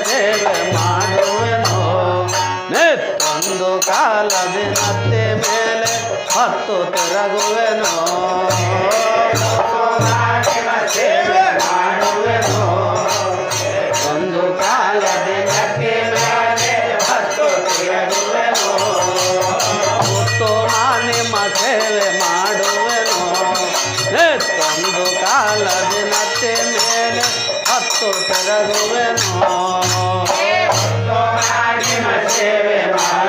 ಸೇವೆ ಮಾಡುವೆನು ನೆತ್ತೊಂದು ಕಾಲದ ನತ್ತೆ ಮೇಲೆ ಹತ್ತು ತಿರಗುವೆನು ಸೇವೆ ಮಾಡುವೆನು ಸುಖದ ದುವೆನೋ ಸೇವೆನೋ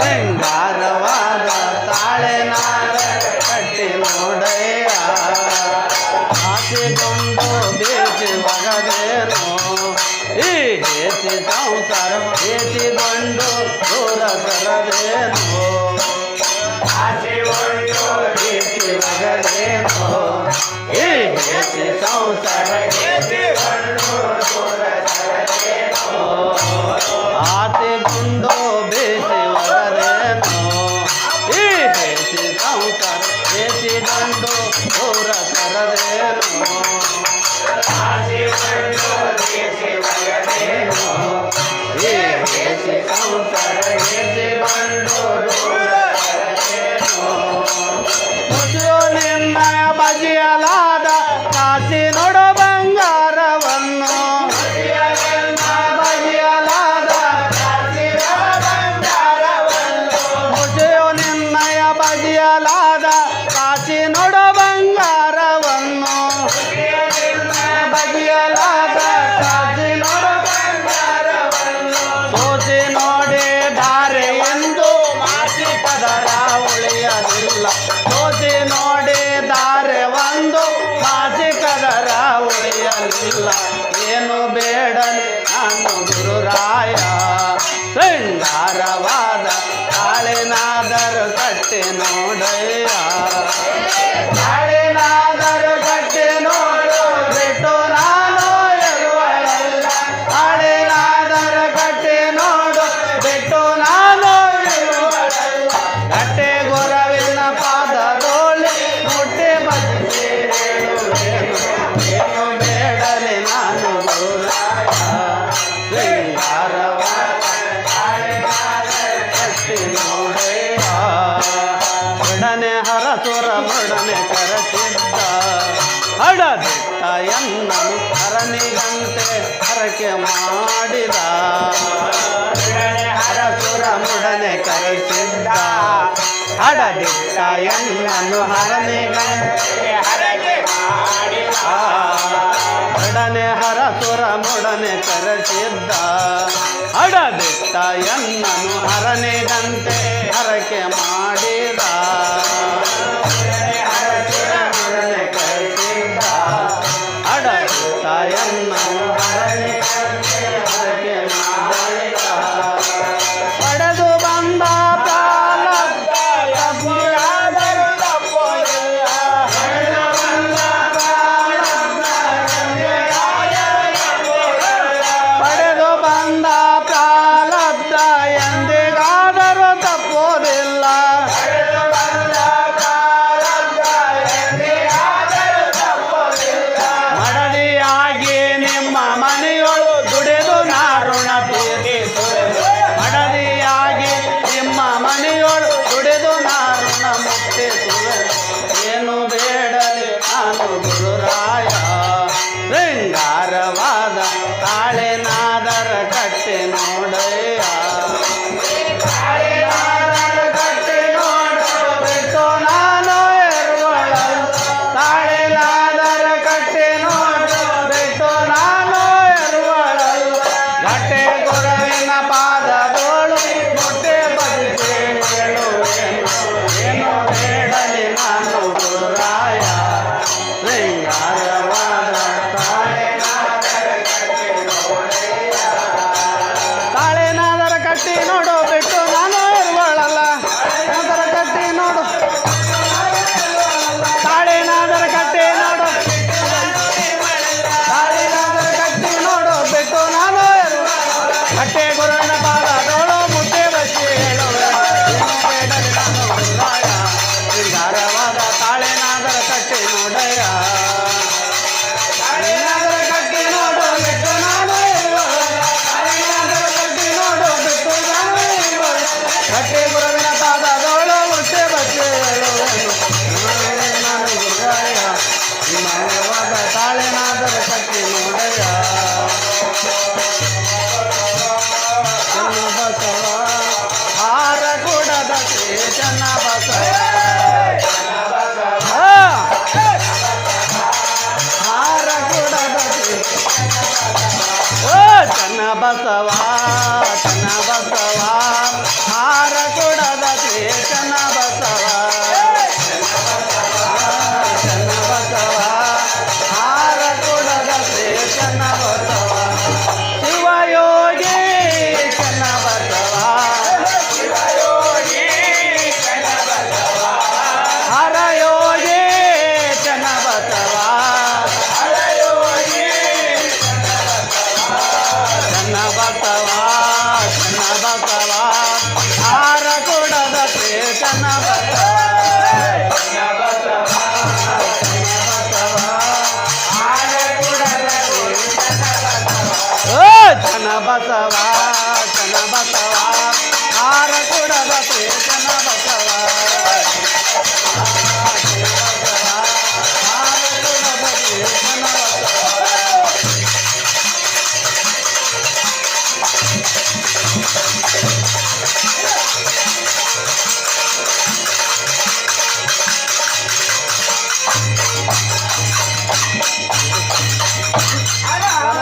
ಬಂಗಾರವಾದ ತಾಳೆ ನಾಡ ಕಟ್ಟಿ ನೋಡಯ್ಯ ಹಾಕಿಕೊಂಡು ಬೇಸಿ ಮಗದೇನು ಈ ಬೇಸಿ ಸಂಸಾರ ಬೇಸಿಕೊಂಡು ದೂರ ಸರದೇನು ಹಾಕಿಕೊಂಡು ಬೇಸಿ ಮಗದೇನು ಈ ಬೇಸಿ ಸಂಸಾರ కాశీ దండు ఘోర కరదేను కాశీ దండు దేశి ನೋಡಯ್ಯ ನೆಹರ ಸುರ ಮೊಡನೆ ಕರೆಸಿದ್ದ ಹಡದಿಟ್ಟ ಎನ್ನನು ಹರನಿಗಂತೆ ಹರಕೆ ಮಾಡಿದ. ಹರಸುರ ಮಾಡನೆ ಕರೆಸಿದ್ದ ಹಡದಿಟ್ಟ ಎನ್ನನು ಹರನಿಗಂತೆ ಹರಕೆ ಮಾಡಿದನೆ ಹರ ಸುರ ಮಾಡನೆ ಕರೆಸಿದ್ದ ಹಡದಿಟ್ಟ ಹರನಿಗಂತೆ ಹರಕೆ ಮಾಡಿ Ayan, mga బసవా తన బసవా ಬಸವಾ